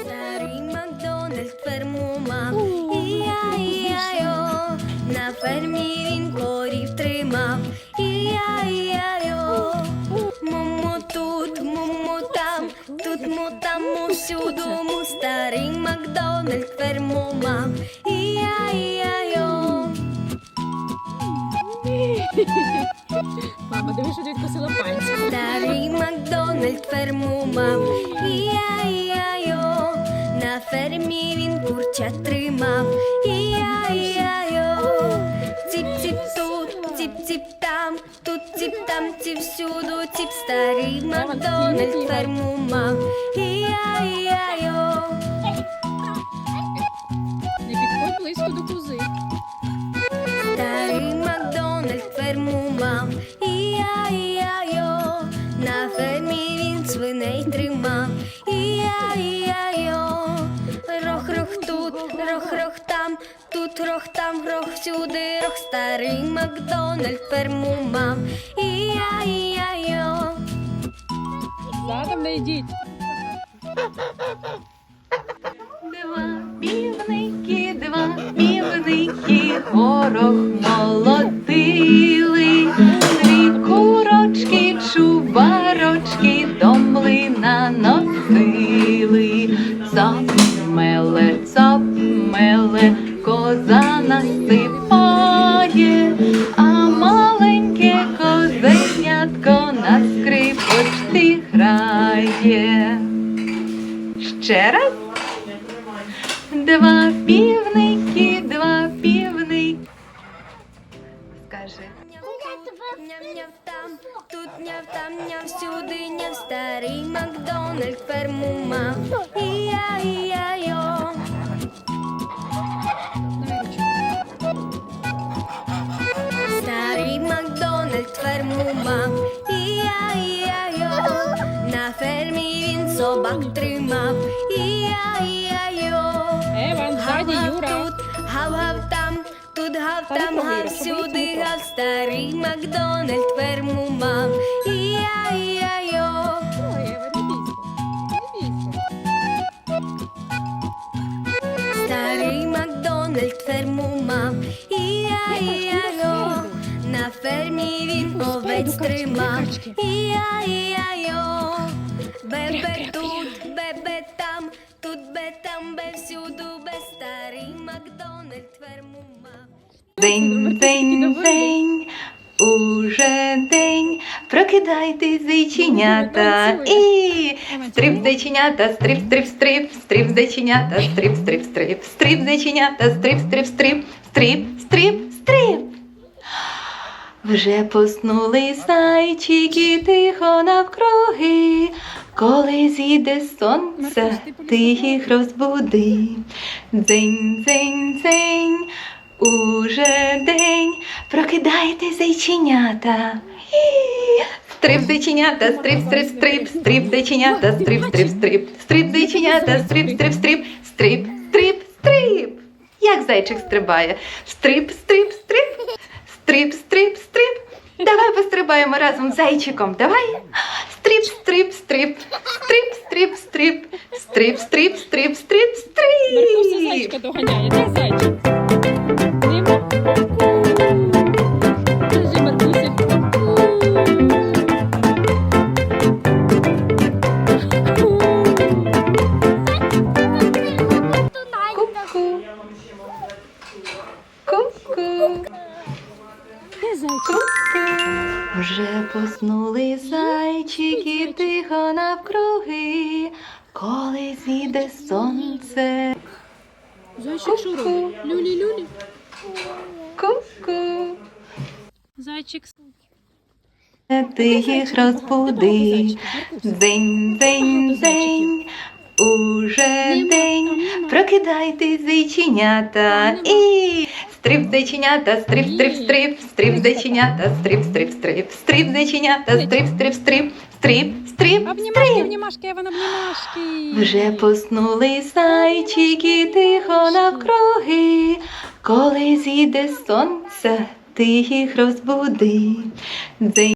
Старий Макдональд ферму мав, і-я-і-я-йо, на фермі він корів тримав, і-я-і-я-йо, тут, му там, тут му там, му всюду, му старий Макдональд ферму мав, і-я-і-я-йо. Мама, дивись, що дядько сила пальці. Старий Макдональд ферму мав, і-я-і-я-йо, на фермі він курчат тримав, і-я-і-я-йо, ціп-ціп тут, ціп-ціп там, тут ціп там, ціп всюду, ціп старий Макдональд ферму мав, і-я-і-я-йо. Не підходь близько до кози. Старий Макдональд ферму мав, рох рох там, тут рох там, рох всюди, рох старий Макдональд перму мав. І-я, і-я, йо. Задом не йдіть. Дива, бівники, дива, бівники, горох молодий. Коза насипає, а маленьке козенятко на скрипочці грає. Ще раз. Два півники, два півники. Скажи. Няв-няв там, тут няв там, няв всюди, няв старий Макдональд ферму мав, і-я-і-я-йо. Собак тримав і я-я-йо. Ева, ззаді Юра. тут, гав-гав там, тут гав Та там, гав щоб сюди, гав старий Макдональд ферму мав. І я-я-йо. Старий Макдональд ферму мав. І я-я-йо. На фермі він овець тримав. І я-я-йо. Бебе тут, бебе там, тут бе там, бе всюду, бе старий Макдональд ферму мав. День, день, день, уже день. Прокидайтесь, зайченята. І стриб зайченята, стриб, стриб, стриб, стриб зайченята, стриб, стриб, стриб, стриб зайченята, стриб, стриб, стриб, стриб, стриб, стриб. Вже поснули зайчики тихо навкруги, коли зійде сонце, ти їх розбуди. Дзень, дзень, дзень, уже день. Прокидайте зайченята. Стрип зайченята, стрип, стрип, стрип, стрип зайченята, стрип, стрип, стрип, стрип зайченята, стрип, стрип, стрип, стрип, стрип, стрип. Як зайчик стрибає? Стрип, стрип, стрип, стрип, стрип, стрип. Давай пострибаємо разом з зайчиком. Давай. Стриб, стрип, стрип, стрип, стрип, стрип, стрип, стрип, стрип, стрип, стрип, стриб. зайчика доганяє. Де зайчик? Вже поснули зайчики тихо навкруги, коли зійде сонце. Зайчик що робить? Люлі-люлі. Ку-ку. Зайчик. Ти їх розбуди. День, день, день, уже день. Прокидайте зайченята і стриб зайченята, стриб, стриб, стриб, стриб зайченята, стриб, стриб, стриб, стриб зайченята, стриб, стриб, стриб, стриб, стриб, Обнімашки, стриб. обнімашки, Еван, обнімашки. Вже поснули зайчики тихо навкруги, коли зійде сонце, ти їх розбуди. Дзень